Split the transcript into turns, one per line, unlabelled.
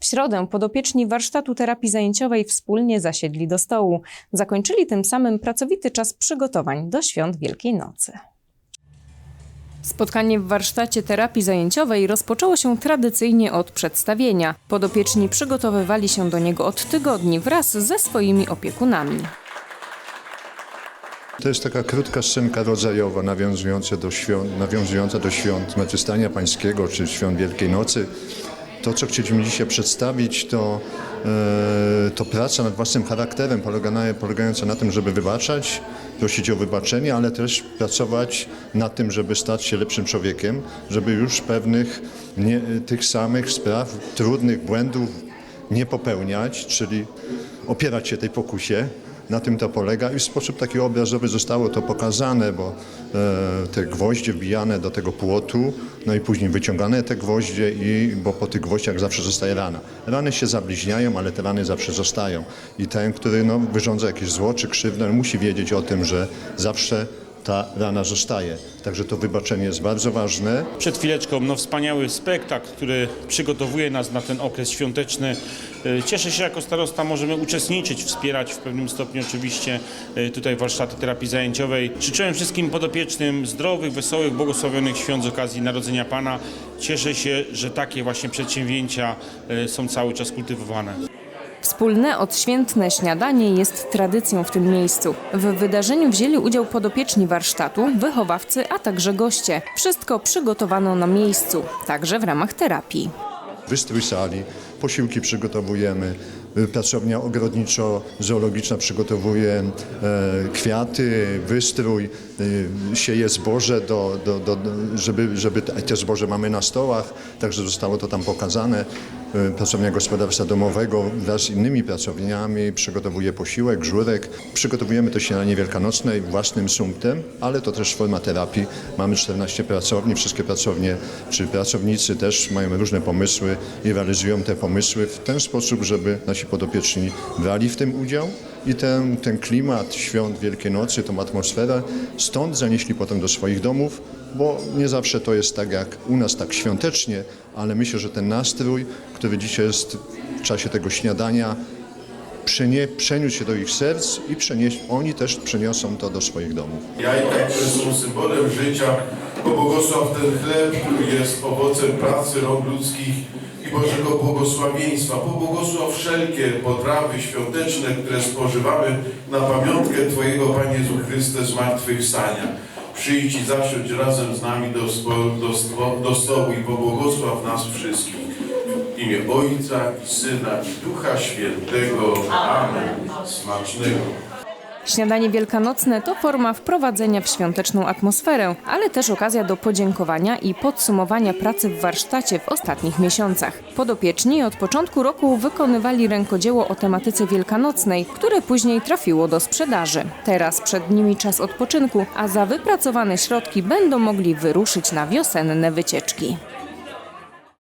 W środę podopieczni warsztatu terapii zajęciowej wspólnie zasiedli do stołu. Zakończyli tym samym pracowity czas przygotowań do świąt Wielkiej Nocy. Spotkanie w warsztacie terapii zajęciowej rozpoczęło się tradycyjnie od przedstawienia. Podopieczni przygotowywali się do niego od tygodni wraz ze swoimi opiekunami.
To jest taka krótka scenka rodzajowa nawiązująca do świąt, nawiązująca do świąt Pańskiego czy świąt Wielkiej Nocy. To, co chcieliśmy dzisiaj przedstawić, to, e, to praca nad własnym charakterem polegająca na tym, żeby wybaczać, prosić o wybaczenie, ale też pracować nad tym, żeby stać się lepszym człowiekiem, żeby już pewnych nie, tych samych spraw, trudnych błędów nie popełniać, czyli opierać się tej pokusie. Na tym to polega i w sposób taki obrazowy zostało to pokazane, bo e, te gwoździe wbijane do tego płotu, no i później wyciągane te gwoździe, i, bo po tych gwoździach zawsze zostaje rana. Rany się zabliźniają, ale te rany zawsze zostają. I ten, który no, wyrządza jakieś zło czy krzywdę, musi wiedzieć o tym, że zawsze ta rana zostaje. Także to wybaczenie jest bardzo ważne.
Przed chwileczką no, wspaniały spektakl, który przygotowuje nas na ten okres świąteczny. E, Cieszę się jako starosta, możemy uczestniczyć, wspierać w pewnym stopniu oczywiście e, tutaj warsztaty terapii zajęciowej. Życzyłem wszystkim podopiecznym zdrowych, wesołych, błogosławionych świąt z okazji Narodzenia Pana. Cieszę się, że takie właśnie przedsięwzięcia e, są cały czas kultywowane.
Wspólne odświętne śniadanie jest tradycją w tym miejscu. W wydarzeniu wzięli udział podopieczni warsztatu, wychowawcy, a także goście. Wszystko przygotowano na miejscu, także w ramach terapii.
Wystrój sali, posiłki przygotowujemy, y, pracownia ogrodniczo-zoologiczna przygotowuje e, kwiaty, wystrój, sieje zboże, do, do, do, żeby, żeby te te zboże mamy na stołach, także zostało to tam pokazane. Y, Pracownia gospodarstwa domowego wraz z innymi pracowniami przygotowuje posiłek, żurek. Przygotowujemy to śniadanie wielkanocne własnym sumptem, ale to też forma terapii. Mamy 14 pracowni, wszystkie pracownie czy pracownicy też mają różne pomysły i realizują te pomysły w ten sposób, żeby nasi podopieczni brali w tym udział i ten, ten klimat świąt Wielkiej Nocy, tą atmosferę stąd zanieśli potem do swoich domów, bo nie zawsze to jest tak jak u nas, tak świątecznie, ale myślę, że ten nastrój, który dzisiaj jest w czasie tego śniadania, przenie, przeniósł się do ich serc i przenieś, oni też przeniosą to do swoich domów.
Jajka, które są symbolem życia, pobłogosław ten chleb, który jest owocem pracy rąk ludzkich i Bożego błogosławieństwa. Pobłogosław wszelkie potrawy świąteczne, które spożywamy na pamiątkę Twojego, Panie Jezu Chryste, zmartwychwstania. Przyjdź i zasiądź razem z nami do, do, sto, do stołu i pobłogosław nas wszystkich. Imię Ojca i Syna i Ducha Świętego. Amen. Smacznego.
Śniadanie wielkanocne to forma wprowadzenia w świąteczną atmosferę, ale też okazja do podziękowania i podsumowania pracy w warsztacie w ostatnich miesiącach. Podopieczni od początku roku wykonywali rękodzieło o tematyce wielkanocnej, które później trafiło do sprzedaży. Teraz przed nimi czas odpoczynku, a za wypracowane środki będą mogli wyruszyć na wiosenne wycieczki.